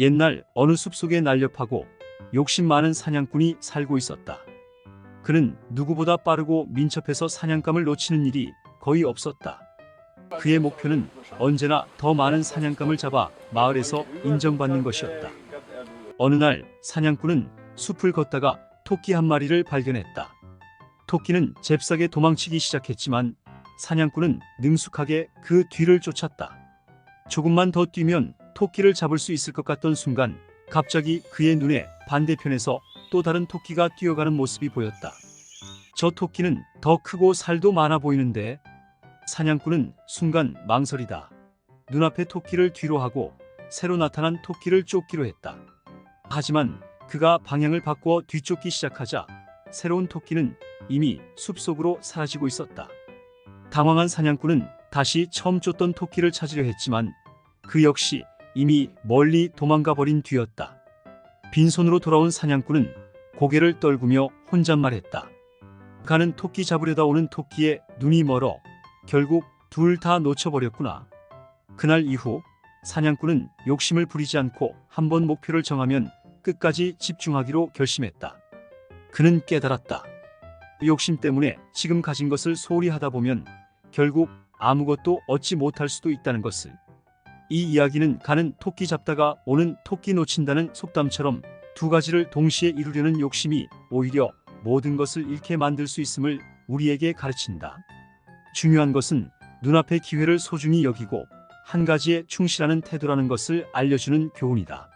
옛날 어느 숲속에 날렵하고 욕심 많은 사냥꾼이 살고 있었다. 그는 누구보다 빠르고 민첩해서 사냥감을 놓치는 일이 거의 없었다. 그의 목표는 언제나 더 많은 사냥감을 잡아 마을에서 인정받는 것이었다. 어느 날 사냥꾼은 숲을 걷다가 토끼 한 마리를 발견했다. 토끼는 잽싸게 도망치기 시작했지만 사냥꾼은 능숙하게 그 뒤를 쫓았다. 조금만 더 뛰면 토끼를 잡을 수 있을 것 같던 순간 갑자기 그의 눈에 반대편에서 또 다른 토끼가 뛰어가는 모습이 보였다. 저 토끼는 더 크고 살도 많아 보이는데 사냥꾼은 순간 망설이다. 눈앞의 토끼를 뒤로 하고 새로 나타난 토끼를 쫓기로 했다. 하지만 그가 방향을 바꾸어 뒤쫓기 시작하자 새로운 토끼는 이미 숲속으로 사라지고 있었다. 당황한 사냥꾼은 다시 처음 쫓던 토끼를 찾으려 했지만 그 역시 이미 멀리 도망가 버린 뒤였다. 빈손으로 돌아온 사냥꾼은 고개를 떨구며 혼잣말했다. 가는 토끼 잡으려다 오는 토끼에 눈이 멀어 결국 둘 다 놓쳐버렸구나. 그날 이후 사냥꾼은 욕심을 부리지 않고 한 번 목표를 정하면 끝까지 집중하기로 결심했다. 그는 깨달았다. 욕심 때문에 지금 가진 것을 소홀히 하다 보면 결국 아무것도 얻지 못할 수도 있다는 것을. 이 이야기는 가는 토끼 잡다가 오는 토끼 놓친다는 속담처럼 두 가지를 동시에 이루려는 욕심이 오히려 모든 것을 잃게 만들 수 있음을 우리에게 가르친다. 중요한 것은 눈앞의 기회를 소중히 여기고 한 가지에 충실하는 태도라는 것을 알려주는 교훈이다.